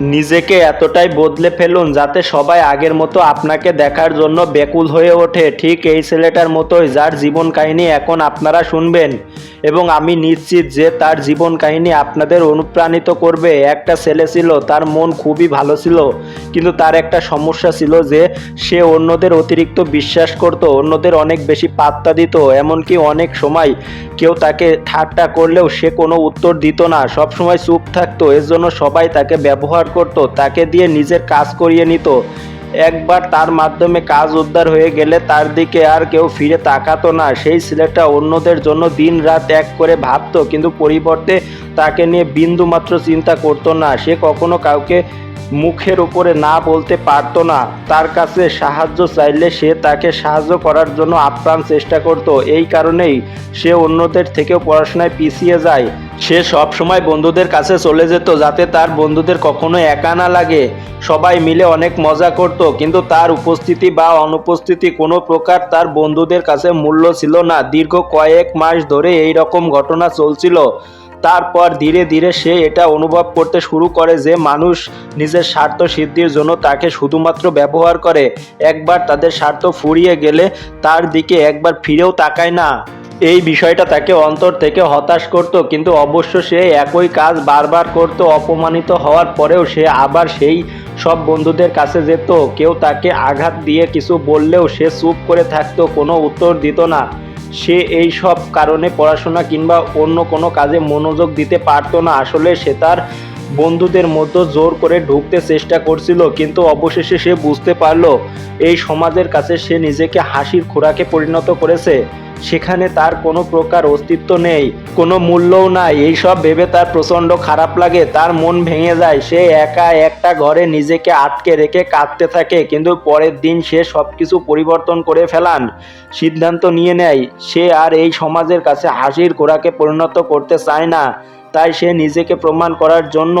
নিজেকে এতটাই বদলে ফেলুন যাতে সবাই আগের মতো আপনাকে দেখার জন্য ব্যাকুল হয়ে ওঠে। ঠিক এই ছেলেটার মতোই যার জীবন কাহিনী এখন আপনারা শুনবেন। এবং আমি নিশ্চিত যে তার জীবন কাহিনী আপনাদের অনুপ্রাণিত করবে। একটা ছেলে ছিল, তার মন খুবই ভালো ছিল, কিন্তু তার একটা সমস্যা ছিল যে সে অন্যদের অতিরিক্ত বিশ্বাস করত, অন্যদের অনেক বেশি পাত্তা দিত, এমনকি অনেক সময় কেউ তাকে ঠাট্টা করলেও সে কোনো উত্তর দিত না। সব সময় চুপ থাকতো, এর জন্য সবাই তাকে ব্যবহার করত, তাকে দিয়ে নিজের কাজ করিয়ে নিত। একবার তার মাধ্যমে কাজ উদ্ধার হয়ে গেলে তার দিকে আর কেউ ফিরে তাকাতো না। সেই ছেলেটা অন্যদের জন্য দিন রাত এক করে ভাবত, কিন্তু পরিবর্তে তাকে নিয়ে বিন্দু মাত্র চিন্তা করতো না। সে কখনো কাউকে মুখের উপরে না বলতে পারতো না। তার কাছে সাহায্য চাইলে সে তাকে সাহায্য করার জন্য আপ্রাণ চেষ্টা করত। এই কারণেই সে অন্যদের থেকেও পড়াশোনায় পিছিয়ে যায়। সে সব সময় বন্ধুদের কাছে চলে যেত, যাতে তার বন্ধুদের কখনো একা না লাগে। সবাই মিলে অনেক মজা করত, কিন্তু তার উপস্থিতি বা অনুপস্থিতি কোনো প্রকার তার বন্ধুদের কাছে মূল্য ছিল না। দীর্ঘ কয়েক মাস ধরে এই রকম ঘটনা চলছিল। তারপর ধীরে ধীরে সে এটা অনুভব করতে শুরু করে যে মানুষ নিজের স্বার্থ সিদ্ধির জন্য তাকে শুধুমাত্র ব্যবহার করে। একবার তাদের স্বার্থ ফুরিয়ে গেলে তার দিকে একবার ফিরেও তাকায় না। এই বিষয়টা তাকে অন্তর থেকে হতাশ করত, কিন্তু অবশ্য সে একই কাজ বারবার করত, অপমানিত হওয়ার পরেও সে আবার সেই সব বন্ধুদের কাছে যেত। কেউ তাকে আঘাত দিয়ে কিছু বললেও সে চুপ করে থাকতো, কোনো উত্তর দিত না। সে এই সব কারণে পড়াশোনা কিংবা অন্য কোনো কাজে মনোযোগ দিতে পারতো না। আসলে সে তার বন্ধুদের মধ্যে জোর করে ঢুকতে চেষ্টা করছিল, কিন্তু অবশেষে সে বুঝতে পারল, এই সমাজের কাছে সে নিজেকে হাসির খোরাকে পরিণত করেছে। সেখানে তার কোনো প্রকার অস্তিত্ব নেই, কোনো মূল্যও নাই। এইসব ভেবে তার প্রচণ্ড খারাপ লাগে। তার মন ভেঙে যায়। সে একা একটা ঘরে নিজেকে আটকে রেখে কাঁদতে থাকে, কিন্তু পরের দিন সে সব কিছু পরিবর্তন করে ফেলান, সিদ্ধান্ত নিয়ে নেয়। সে আর এই সমাজের কাছে হাসির ঘোড়াকে পরিণত করতে চায় না। তাই সে নিজেকে প্রমাণ করার জন্য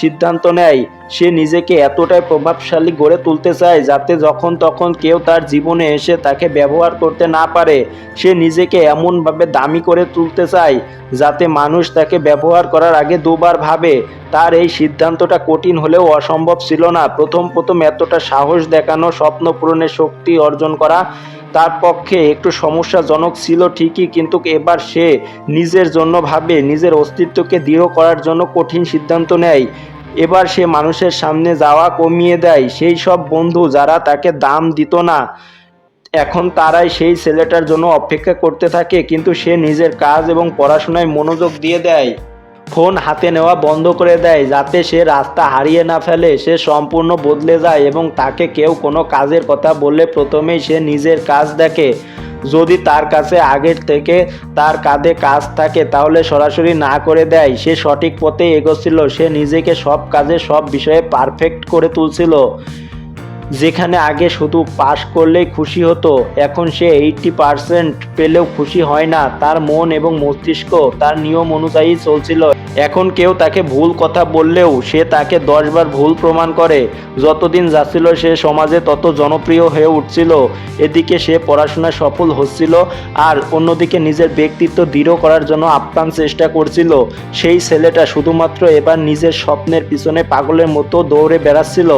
সিদ্ধান্ত নেয়। সে নিজেকে এতটাই প্রভাবশালী গড়ে তুলতে চায় যাতে যখন তখন কেউ তার জীবনে এসে তাকে ব্যবহার করতে না পারে। সে নিজেকে এমনভাবে দামি করে তুলতে চায় যাতে মানুষ তাকে ব্যবহার করার আগে দুবার ভাবে। তার এই সিদ্ধান্তটা কঠিন হলেও অসম্ভব ছিল না। প্রথম প্রথম এতটা সাহস দেখানো, স্বপ্ন পূরণের শক্তি অর্জন করা তার পক্ষে একটু সমস্যাজনক ছিল ঠিকই, কিন্তু এবার সে নিজের জন্য ভাবে, নিজের অস্তিত্বকে দৃঢ় করার জন্য কঠিন সিদ্ধান্ত নেয়। এবার সে মানুষের সামনে যাওয়া কমিয়ে দেয়। সেই সব বন্ধু যারা তাকে দাম দিত না, এখন তারাই সেই ছেলেটার জন্য অপেক্ষা করতে থাকে, কিন্তু সে নিজের কাজ এবং পড়াশোনায় মনোযোগ দিয়ে দেয়। ফোন হাতে নেওয়া বন্ধ করে দেয় যাতে সে রাস্তা হারিয়ে না ফেলে, সে সম্পূর্ণ বদলে যায় এবং তাকে কেউ কোনো কাজের কথা বললে প্রথমেই সে নিজের কাজ দেখে। যদি তার কাছে আগের থেকে তার কাঁধে কাজ থাকে তাহলে সরাসরি না করে দেয়। সে সঠিক পথে এগোচ্ছিল, সে নিজেকে সব কাজে সব বিষয়ে পারফেক্ট করে তুলছিল। যেখানে আগে শুধু পাস করলেই খুশি হতো, এখন সে এইটটি পার্সেন্ট পেলেও খুশি হয় না। তার মন এবং মস্তিষ্ক তার নিয়ম অনুযায়ী চলছিল। এখন কেউ তাকে ভুল কথা বললেও সে তাকে দশবার ভুল প্রমাণ করে। যতদিন যাচ্ছিল সে সমাজে তত জনপ্রিয় হয়ে উঠছিল। এদিকে সে পড়াশোনায় সফল হচ্ছিল আর অন্যদিকে নিজের ব্যক্তিত্ব দৃঢ় করার জন্য আপ্রাণ চেষ্টা করছিল। সেই ছেলেটা শুধুমাত্র এবার নিজের স্বপ্নের পিছনে পাগলের মতো দৌড়ে বেড়াচ্ছিল।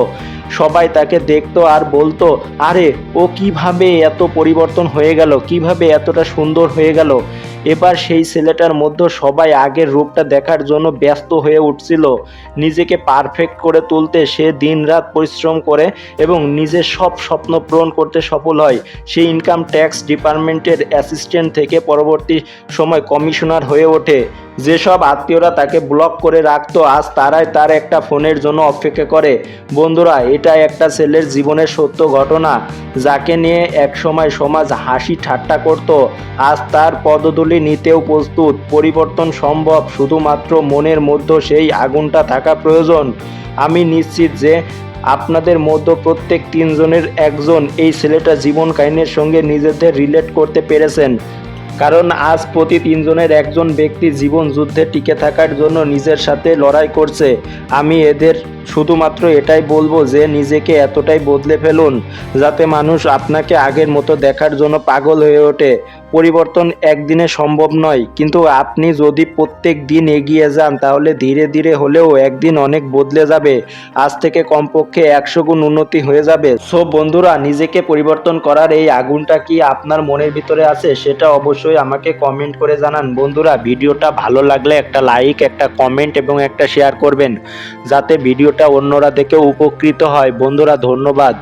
সবাই তাকে দেখতো আর বলতো, আরে, ও কীভাবে এত পরিবর্তন হয়ে গেল? কীভাবে এতটা সুন্দর হয়ে গেল? এবার সেই ছেলেটার মধ্যে সবাই আগের রূপটা দেখার জন্য ব্যস্ত হয়ে উঠছিল। নিজেকে পারফেক্ট করে তুলতে সে দিনরাত পরিশ্রম করে এবং নিজের সব স্বপ্ন পূরণ করতে সফল হয়। সে ইনকাম ট্যাক্স ডিপার্টমেন্টের অ্যাসিস্ট্যান্ট থেকে পরবর্তী সময় কমিশনার হয়ে ওঠে। যেসব আত্মীয়রা তাকে ব্লক করে রাখতো, আজ তারাই তার একটা ফোনের জন্য অপেক্ষা করে। বন্ধুরা এটা একটা ছেলের জীবনের সত্য ঘটনা, যাকে নিয়ে একসময় সমাজ হাসি ঠাট্টা করত। আজ তার পদধূলি নিতেও প্রস্তুত, পরিবর্তন সম্ভব, শুধুমাত্র মনের মধ্যে সেই আগুনটা থাকা প্রয়োজন। আমি নিশ্চিত যে আপনাদের মধ্যে প্রত্যেক তিনজনের একজন এই ছেলেটা জীবন কাহিনীর সঙ্গে নিজেদের রিলেট করতে পেরেছেন। কারণ আজ প্রতি তিনজনের একজন ব্যক্তি জীবন যুদ্ধে টিকে থাকার জন্য নিজের সাথে লড়াই করছে। আমি এদের শুধুমাত্র এটাই বলব যে নিজেকে এতটাই বদলে ফেলুন যাতে মানুষ আপনাকে আগের মতো দেখার জন্য পাগল হয়ে ওঠে। পরিবর্তন একদিনে সম্ভব নয়, কিন্তু আপনি যদি প্রত্যেক দিন এগিয়ে যান, তাহলে ধীরে ধীরে হলেও একদিন অনেক বদলে যাবে। আজ থেকে কমপক্ষে একশো গুণ উন্নতি হয়ে যাবে। সো বন্ধুরা, নিজেকে পরিবর্তন করার এই আগুনটা কি আপনার মনের ভিতরে আছে? সেটা অবশ্যই আমাকে কমেন্ট করে জানান। বন্ধুরা, ভিডিওটা ভালো লাগলে একটা লাইক, একটা কমেন্ট এবং একটা শেয়ার করবেন। যাতে ভিডিওটা অন্যরা দেখে উপকৃত হয়। বন্ধুরা ধন্যবাদ।